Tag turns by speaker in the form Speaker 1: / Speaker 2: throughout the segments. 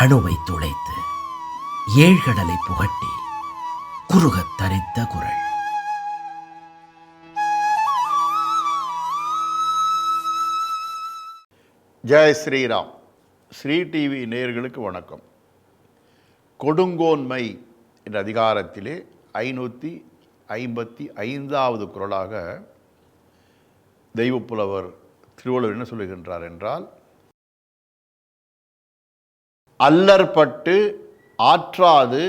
Speaker 1: அணுவை துளைத்து ஏழ்கடலை புகட்டி குறுகத் தரித்த குரல்.
Speaker 2: ஜெய் ஸ்ரீராம். ஸ்ரீ டிவி நேயர்களுக்கு வணக்கம். கொடுங்கோன்மை என்ற அதிகாரத்திலே ஐநூற்றி ஐம்பத்தி ஐந்தாவது குரலாக தெய்வப்புலவர் திருவள்ளுவர் என்ன சொல்லுகின்றார் என்றால் அல்லற்பட்டு ஆற்றாது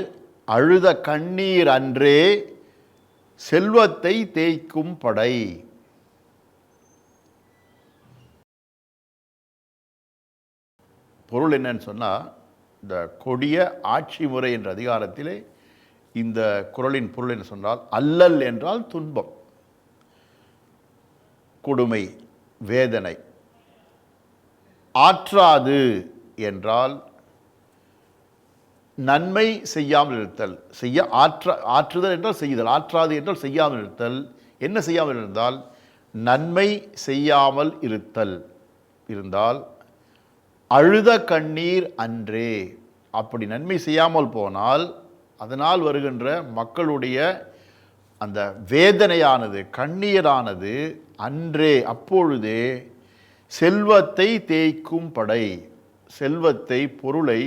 Speaker 2: அழுத கண்ணீர் அன்றே செல்வத்தை தேய்க்கும் படை. பொருள் என்னன்னு சொன்னால் இந்த கொடிய ஆட்சி முறை என்ற அதிகாரத்திலே இந்த குறளின் பொருள் என்ன சொன்னால் அல்லல் என்றால் துன்பம் கொடுமை வேதனை. ஆற்றாது என்றால் நன்மை செய்யாமல் இருத்தல் செய்ய ஆற்ற ஆற்றுதல் என்றால் செய்தல் ஆற்றாது என்றால் செய்யாமல் இருத்தல் என்ன செய்யாமல் இருந்தால் நன்மை செய்யாமல் இருத்தல். இருந்தால் அழுத கண்ணீர் அன்றே. அப்படி நன்மை செய்யாமல் போனால் அதனால் வருகின்ற மக்களுடைய அந்த வேதனையானது கண்ணீரானது அன்றே. அப்பொழுதே செல்வத்தை தேய்க்கும் படை செல்வத்தை பொருளை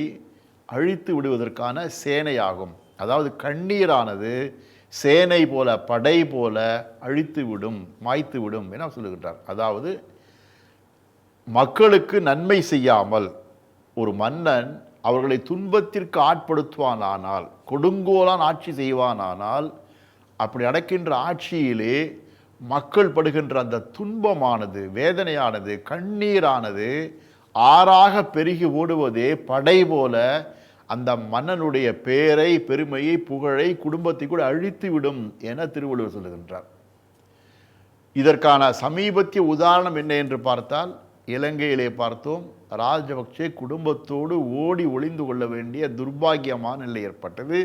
Speaker 2: அழித்து விடுவதற்கான சேனையாகும். அதாவது கண்ணீரானது சேனை போல படை போல அழித்து விடும் மாய்த்து விடும் என சொல்லுகின்றார். அதாவது மக்களுக்கு நன்மை செய்யாமல் ஒரு மன்னன் அவர்களை துன்பத்திற்கு ஆட்படுத்துவானானால் கொடுங்கோலான் ஆட்சி செய்வானானால் அப்படி நடக்கின்ற ஆட்சியிலே மக்கள் படுகின்ற அந்த துன்பமானது வேதனையானது கண்ணீரானது ஆறாக பெருகி ஓடுவதே படை போல அந்த மன்னனுடைய பேரை பெருமையை புகழை குடும்பத்தை கூட அழித்து விடும் என திருவள்ளுவர் சொல்லுகின்றார். இதற்கான சமீபத்திய உதாரணம் என்ன என்று பார்த்தால் இலங்கையிலே பார்த்தோம் ராஜபக்சே குடும்பத்தோடு ஓடி ஒளிந்து கொள்ள வேண்டிய துர்பாகியமான நிலை ஏற்பட்டது.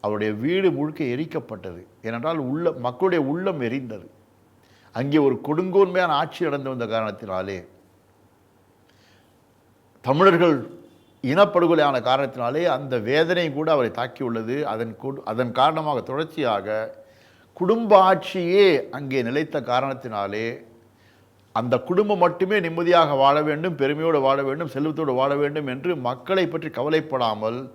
Speaker 2: அவருடைய வீடு முழுக்க எரிக்கப்பட்டது. ஏனென்றால் உள்ள மக்களுடைய உள்ளம் எரிந்தது. அங்கே ஒரு கொடுங்கோன்மையான ஆட்சி நடந்து வந்த காரணத்தினாலே. தமிழர்கள் இனப்படுகொலையான காரணத்தினாலே அந்த வேதனை கூட அவரை தாக்கியுள்ளது. அதன் கொடு- அதன் காரணமாக தொடர்ச்சியாக குடும்ப ஆட்சியே அங்கே நிலைத்த காரணத்தினாலே அந்த குடும்பம் மட்டுமே நிம்மதியாக வாழ வேண்டும் பெருமையோடு வாழ வேண்டும் செல்வத்தோடு வாழ வேண்டும் என்று மக்களை பற்றி கவலைப்படாமல்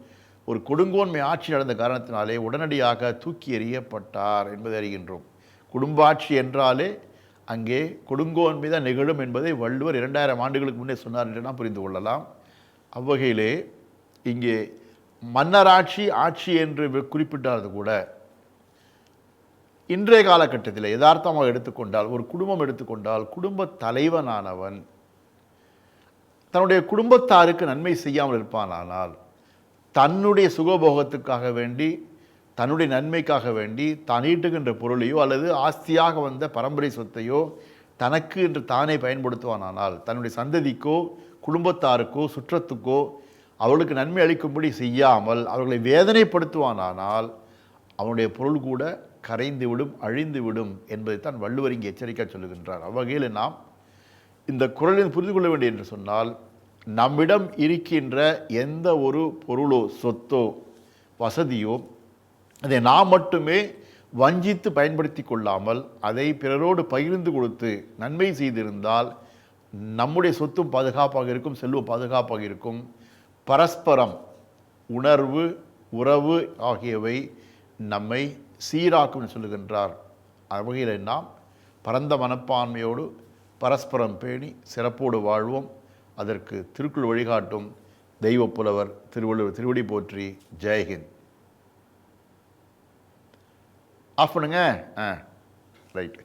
Speaker 2: ஒரு கொடுங்கோன்மை ஆட்சி நடந்த காரணத்தினாலே உடனடியாக தூக்கி எறியப்பட்டார் என்பதை அறிகின்றோம். குடும்ப ஆட்சி என்றாலே அங்கே கொடுங்கோன் மீது நிகழும் என்பதை வள்ளுவர் இரண்டாயிரம் ஆண்டுகளுக்கு முன்னே சொன்னார் என்று நாம் புரிந்து கொள்ளலாம். அவ்வகையிலே இங்கே மன்னராட்சி ஆட்சி என்று குறிப்பிட்டது கூட இன்றைய காலகட்டத்தில் யதார்த்தமாக எடுத்துக்கொண்டால் ஒரு குடும்பம் எடுத்துக்கொண்டால் குடும்ப தலைவனானவன் தன்னுடைய குடும்பத்தாருக்கு நன்மை செய்யாமல் இருப்பானானால் தன்னுடைய சுகபோகத்துக்காக வேண்டி தன்னுடைய நன்மைக்காக வேண்டி தான் ஈட்டுகின்ற பொருளையோ அல்லது ஆஸ்தியாக வந்த பரம்பரை சொத்தையோ தனக்கு என்று தானே பயன்படுத்துவானானால் தன்னுடைய சந்ததிக்கோ குடும்பத்தாருக்கோ சுற்றத்துக்கோ அவர்களுக்கு நன்மை அளிக்கும்படி செய்யாமல் அவர்களை வேதனைப்படுத்துவானானால் அவனுடைய பொருள் கூட கரைந்து விடும் அழிந்து விடும் என்பதைத்தான் வள்ளுவர் இங்கே எச்சரிக்கை சொல்லுகின்றார். அவ்வகையில் நாம் இந்த குரலில் புரிந்து கொள்ள வேண்டிய என்று சொன்னால் நம்மிடம் இருக்கின்ற எந்த ஒரு பொருளோ சொத்தோ வசதியோ அதை நாம் மட்டுமே வஞ்சித்து பயன்படுத்தி கொள்ளாமல் அதை பிறரோடு பகிர்ந்து கொடுத்து நன்மை செய்திருந்தால் நம்முடைய சொத்தும் பாதுகாப்பாக இருக்கும் செல்வம் பாதுகாப்பாக இருக்கும். பரஸ்பரம் உணர்வு உறவு ஆகியவை நம்மை சீராக்கும் சொல்லுகின்றார். அவ்வகையில் நாம் பரந்த மனப்பான்மையோடு பரஸ்பரம் பேணி சிறப்போடு வாழ்வோம். அதற்கு திருக்குள் வழிகாட்டும். தெய்வப் புலவர் திருவள்ளுவர் திருவடி போற்றி. ஜெயஹிந்த். ஆஃப் பண்ணுங்க. ஆ ரைட்